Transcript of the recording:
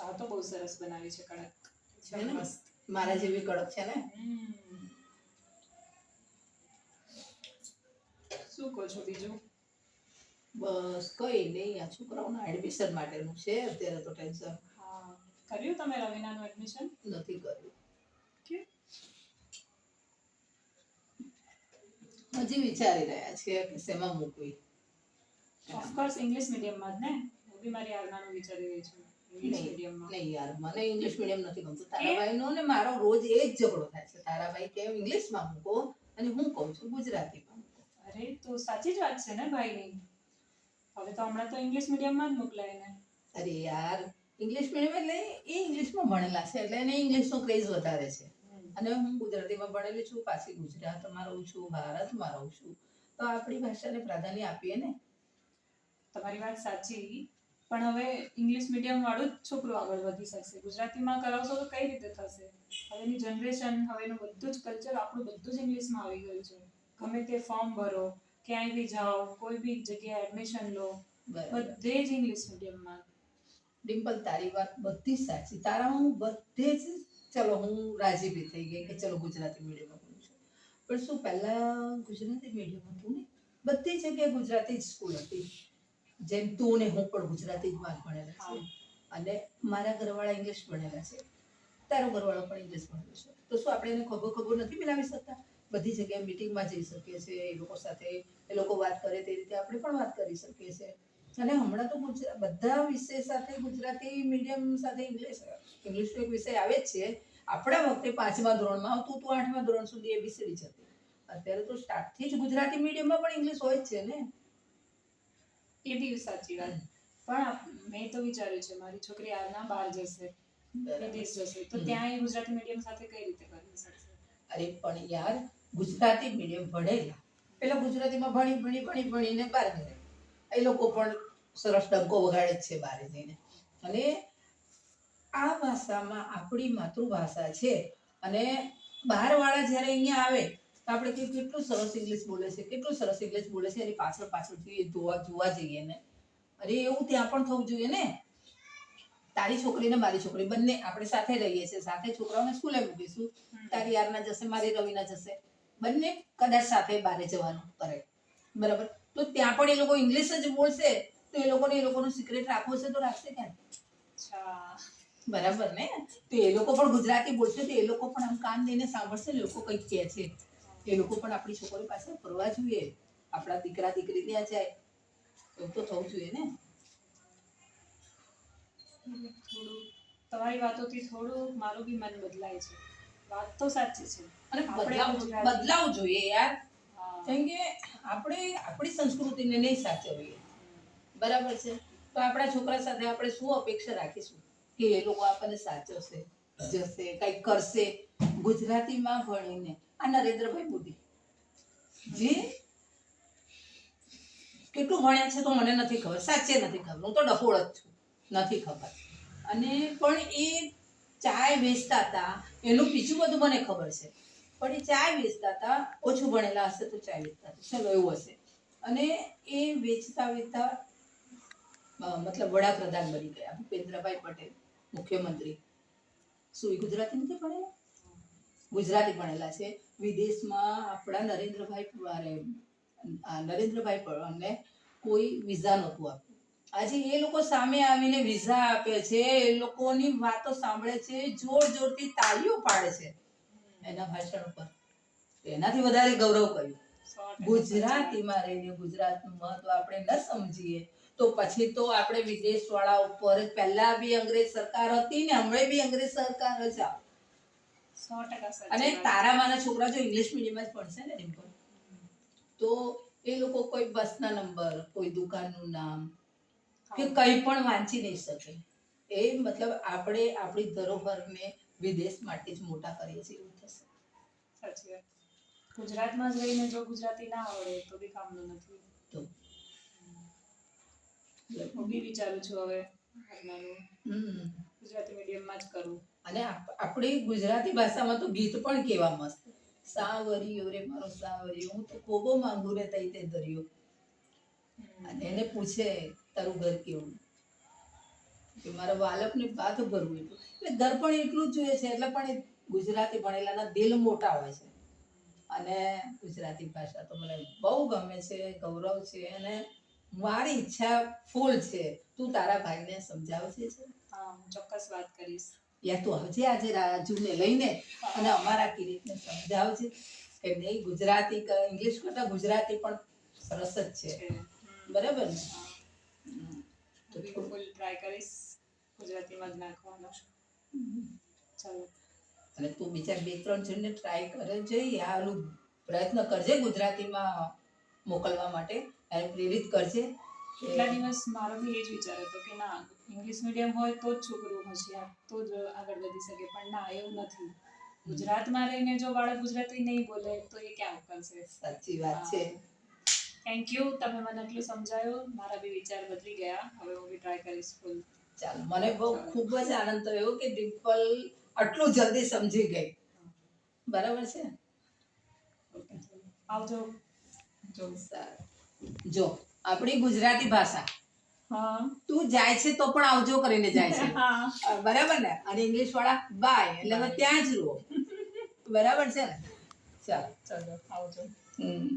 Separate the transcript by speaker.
Speaker 1: ચા તો બહુ સરસ બનાવી છે કડક. મસ્ત
Speaker 2: મારા જેવી કડક છે ને?
Speaker 1: શું કહો છો બીજું?
Speaker 2: બસ કઈ નહીં આ છોકરાઓના એડમિશન માટેનું છે અત્યારે તો ટેન્શન
Speaker 1: હા. કર્યું તમે રવિનાનું એડમિશન
Speaker 2: નથી કર્યું. હજી વિચારી રહ્યા છીએ કે શેમાં મૂકવી.
Speaker 1: ઓફકોર્સ ઇંગ્લિશ મીડિયમમાં જ ને. હું બી મારી આજ્ઞાનું વિચારી રહી છું.
Speaker 2: નહીં યાર મને ઇંગ્લિશ મીડિયમ નથી ગમતું. તારાભાઈનો ને મારો રોજ એ જ ઝઘડો થાય છે. તારાભાઈ કે ઇંગ્લિશમાં મૂકો અને હું કહું છું ગુજરાતીમાં.
Speaker 1: અરે તો સાચી જ વાત છે ને ભાઈની? હવે તો હમણાં તો ઇંગ્લિશ મીડિયમમાં જ મોકલાય ને
Speaker 2: અરે યાર ઇંગ્લિશ મીડિયમ એટલે એ ઇંગ્લિશમાં ભણેલા છે એટલે એને ઇંગ્લિશનો ક્રેઝ વધારે છે. અને હું ગુજરાતીમાં ભણેલી છું પાછી ગુજરાતમાં રહું છું ભારતમાં રહું છું. તો આપણી ભાષાને પ્રાધાન્ય આપીએ ને?
Speaker 1: તમારી વાત સાચી. પણ હવે ઇંગ્લિશ મીડિયમ વાળું જ છોકરો આગળ વધી શકશે. ગુજરાતીમાં કરાવશો તો કઈ રીતે થશે? હવેની જનરેશન હવેનું બધું જ કલ્ચર આપણું બધું જ ઇંગ્લિશમાં આવી ગયું છે. ગમે તે ફોર્મ ભરો ક્યાંય બી જાઓ કોઈ બી જગ્યાએ એડમિશન લો બધે જ ઇંગ્લિશ મીડિયમમાં
Speaker 2: ડિમ્પલ તારી વાત બધી જ સાચી. તારા હું બધે જ ચલો હું રાજી બી થઈ ગઈ કે ચલો ગુજરાતી મીડિયમમાં ભણું છું. પણ શું પહેલાં ગુજરાતી મીડિયમ હતું ને? બધી જગ્યાએ ગુજરાતી જ સ્કૂલ હતી. જેમ તું ને હું પણ ગુજરાતી જ માં જ ભણેલા છે. અને મારા ઘરવાળા ઇંગ્લિશ ભણેલા છે. તારો ઘરવાળો પણ ઇંગ્લિશ ભણેલો છે. તો શું આપણે એને ખબર ખબર નથી મિલાવી શકતા? બધી જગ્યાએ મિટિંગમાં જઈ શકીએ છીએ એ લોકો સાથે એ લોકો વાત કરે તે રીતે આપણે પણ વાત કરી શકીએ છીએ અને હમણાં તો ગુજરાત બધા વિષય સાથે ગુજરાતી મીડિયમ સાથે ઇંગ્લિશ ઇંગ્લિશનો એક વિષય આવે જ છે. આપણા વખતે પાંચમા ધોરણમાં આવતું તો આઠમા ધોરણ સુધી એ વિસરી જતી અત્યારે તો સ્ટાર્ટથી જ ગુજરાતી મીડિયમમાં પણ ઇંગ્લિશ હોય જ છે ને.
Speaker 1: એ બી સાચી વાત. પણ મેં તો વિચાર્યું છે મારી છોકરી આના બહાર જશે વિદેશ જશે. તો ત્યાં એ ગુજરાતી મીડિયમ સાથે કઈ રીતે કરી શકશે
Speaker 2: અરે પણ યાર ગુજરાતી મીડિયમ ભણેલા. પેલા ગુજરાતીમાં ભણી ભણી ભણી ભણીને બહાર ગયા. એ લોકો પણ સરસ ડંકો વગાડે જ છે બહાર જઈને. અને આ ભાષામાં આપણી માતૃભાષા છે. અને બહારવાળા જ્યારે અહીંયા આવે તો આપણે કેટલું સરસ ઇંગ્લિશ બોલે છે કેટલું સરસ ઇંગ્લિશ બોલે છે એની પાછળ પાછળથી જોવા જોવા જઈએ ને અરે એવું ત્યાં પણ થવું જોઈએ ને. તારી છોકરી ને મારી છોકરી બંને આપણે સાથે રહીએ છીએ. સાથે છોકરાઓને સ્કૂલે મૂકીશું. તારી યારના જશે મારી રવિના જશે. બંને કદાચ સાથે બારે જવાનું કરે. બરાબર? તો ત્યાં પણ એ લોકો ઇંગ્લિશ જ બોલશે તો એ લોકોને એ લોકોનું સિક્રેટ રાખવું છે તો રાખશે ક્યાં? બરાબર ને? તો એ લોકો પણ ગુજરાતી બોલશે તો એ લોકો પણ આમ કાન દઈને સાંભળશે લોકો કંઈક કહે છે. એ લોકો પણ આપણી છોકરી પાસે ફરવા જોઈએ. આપણા દીકરા દીકરી ત્યાં જાય. એવું તો થવું જોઈએ ને?
Speaker 1: થોડું તમારી વાતોથી થોડું મારું બી મન બદલાય છે. વાત તો સાચી છે.
Speaker 2: અને બદલાવ બદલાવ જોઈએ યાર. કેમ કે આપણે આપણી સંસ્કૃતિને નહીં સાચવીએ. બરાબર છે? તો આપણા છોકરા સાથે આપણે શું અપેક્ષા રાખીશું? કે એ લોકો આપણને સાચવશે જશે કંઈક કરશે? ગુજરાતીમાં ભણીને. આ નરેન્દ્રભાઈ મોદી. જે? કેટલું ભણ્યા છે તો મને નથી ખબર. સાચે નથી ખબર. હું તો ડફોળ જ છું. નથી ખબર. અને પણ એ ચાય વેચતા હતા. એનું બીજું બધું મને ખબર છે. પણ એ ચાય વેચતા હતા. ઓછું ભણેલા હશે તો ચાય વેચતા હતા. ચલો, એવું હશે. અને એ વેચતા વેચતા મતલબ વડાપ્રધાન બની ગયા. ભૂપેન્દ્રભાઈ પટેલ, મુખ્યમંત્રી. શું, એ ગુજરાતી નથી ભણેલા? ગુજરાતી ભણેલા છે. વિદેશમાં આપણા નરેન્દ્રભાઈ નરેન્દ્રભાઈ પટેલને કોઈ વિઝા નહોતું આપ્યું. આજે એ લોકો સામે આવીને વિઝા આપે છે એ લોકોની વાતો સાંભળે છે જોર જોરથી તાળીઓ પાડે છે. એના ભાષણ ઉપર. એનાથી વધારે ગૌરવ કર્યું. ગુજરાતીમાં રહીને ગુજરાતનું મહત્વ આપણે ન સમજીએ તો પછી તો આપણે વિદેશ વાળા ઉપર પહેલા બી અંગ્રેજ સરકાર હતી ને હમણાં બી અંગ્રેજ સરકાર જ આ. અને તારા મારા છોકરા જો ઇંગ્લિશ મીડિયમ જ ભણશે ને ડિમ્પલ? તો એ લોકો કોઈ બસના નંબર કોઈ દુકાનનું નામ કે કંઈ પણ વાંચી નહીં શકે. એ મતલબ આપણે આપણી ધરોહરને વિદેશ માટે જ મોટા કરીએ છીએ એવું થશે.
Speaker 1: સાચી વાત. ગુજરાતમાં જ રહીને જો ગુજરાતી ના આવડે તો બી કામનું નથી.
Speaker 2: તો.
Speaker 1: હું બી વિચારું છું હવે ગુજરાતી મીડિયમમાં જ કરું.
Speaker 2: અને આપણી ગુજરાતી ભાષામાં તો ગીત પણ કેવા મસ્ત. સાવરિયો રે મારો સાવરિયો, હું તો કોબો માંગુ રે તઈ તે દરિયો. અને એને પૂછે, તારું ઘર કેવું? કે મારા બાળકને વાત ભરવું એટલું એટલે ઘર પણ એટલું જ જોઈએ છે, એટલે પણ ગુજરાતી ભણેલાના દિલ મોટા હોય છે. અને ગુજરાતી ભાષા તો મને બહુ ગમે છે, ગૌરવ છે, અને મારી ઈચ્છા ફૂલ છે. તું તારા ભાઈને સમજાવજે છે?
Speaker 1: હું ચોક્કસ વાત કરીશ.
Speaker 2: યા તું આવજે આજે રાજુને લઈને અને અમારા કિરીટને સમજાવજે કે નહીં ગુજરાતી ઇંગ્લિશ કરતાં ગુજરાતી પણ સરસ જ છે. બરાબર ને? તો
Speaker 1: ટ્રાય કરીશ ગુજરાતીમાં જ નાખવાનો ચાલો.
Speaker 2: અને તું બીજા બે ત્રણ જણને ટ્રાય કરે છે આનું પ્રયત્ન કરજે ગુજરાતીમાં મોકલવા માટે અને પ્રેરિત કરજે.
Speaker 1: કેટલા દિવસ મારો બી એ જ વિચાર હતો કે ના ઇંગ્લિશ મીડિયમ હોય તો જ છોકરું હોશિયાર તો જ આગળ વધી શકે પણ ના એવું નથી. ગુજરાતમાં રહીને જો બાળક ગુજરાતી નહીં બોલે તો એ ક્યાં કરશે
Speaker 2: સાચી વાત છે.
Speaker 1: થેન્ક યુ તમે મને એટલું સમજાયું. મારા બી વિચાર બદલી ગયા. હવે હું બી ટ્રાય કરીશ ફૂલ
Speaker 2: ચાલો મને બહુ ખૂબ જ આનંદ થયો કે ડિમ્પલ આટલું જલ્દી સમજી ગઈ. બરાબર છે?
Speaker 1: આવજો. જો.
Speaker 2: સારું. જો આપણી ગુજરાતી ભાષા. તું જાય છે તો પણ આવજો કરીને જાય છે.
Speaker 1: હા.
Speaker 2: બરાબર ને? અને ઇંગ્લિશ વાળા બાય એટલે હવે ત્યાં જ રહો. બરાબર છે ને? ચાલો.
Speaker 1: ચલો આવજો.
Speaker 2: હમ.